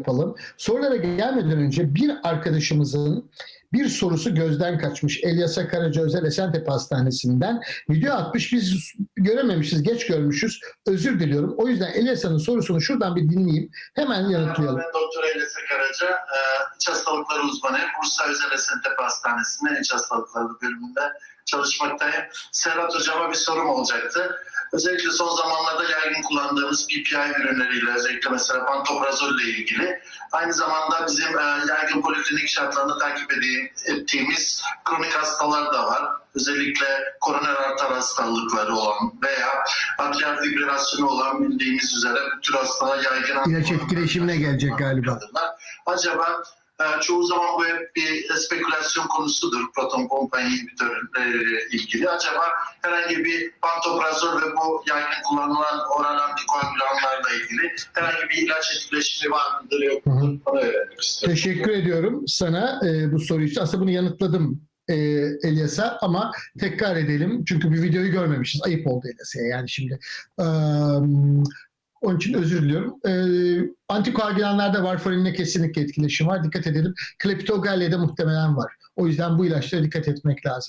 yapalım. Sorulara gelmeden önce bir arkadaşımızın bir sorusu gözden kaçmış. Elyasa Karaca Özel Esentepe Hastanesi'nden video atmış. Biz görememişiz, geç görmüşüz. Özür diliyorum. O yüzden Elyasa'nın sorusunu şuradan bir dinleyeyim. Hemen yanıtlayalım. Ben Doktor Eylesi Karaca, e, iç hastalıkları uzmanıyım. Bursa Özel Esentepe Hastanesi'nde iç hastalıkları bölümünde çalışmaktayım. Serhat Hocama bir sorum olacaktı. Özellikle son zamanlarda yaygın kullandığımız PPI ürünleriyle, özellikle mesela pantoprazol ile ilgili. Aynı zamanda bizim e, yaygın poliklinik şartlarında takip ettiğimiz kronik hastalar da var. Özellikle koroner arter hastalıkları olan veya atrial fibrilasyonu olan bildiğimiz üzere bu tür hastalar yaygın İlaç etkileşimine gelecek galiba. Acaba çoğu zaman bu hep bir spekülasyon konusudur proton pompa inhibitörleriyle ilgili. Acaba herhangi bir pantoprazol ve bu yaygın kullanılan oral antikoagülanlarla ilgili herhangi bir ilaç etkileşimi var mıdır yok mudur? Onu öğrenmek istiyorum. Teşekkür ediyorum sana e, bu soru için. Aslında bunu yanıtladım e, Elyas'a ama tekrar edelim. Çünkü bir videoyu görmemişiz. Ayıp oldu Elyas'a yani şimdi. Eee, onun için özür diliyorum. Ee, antikoagülanlarda varfarinle kesinlikle etkileşim var. Dikkat edelim. Kleptogallia'da muhtemelen var. O yüzden bu ilaçlara dikkat etmek lazım.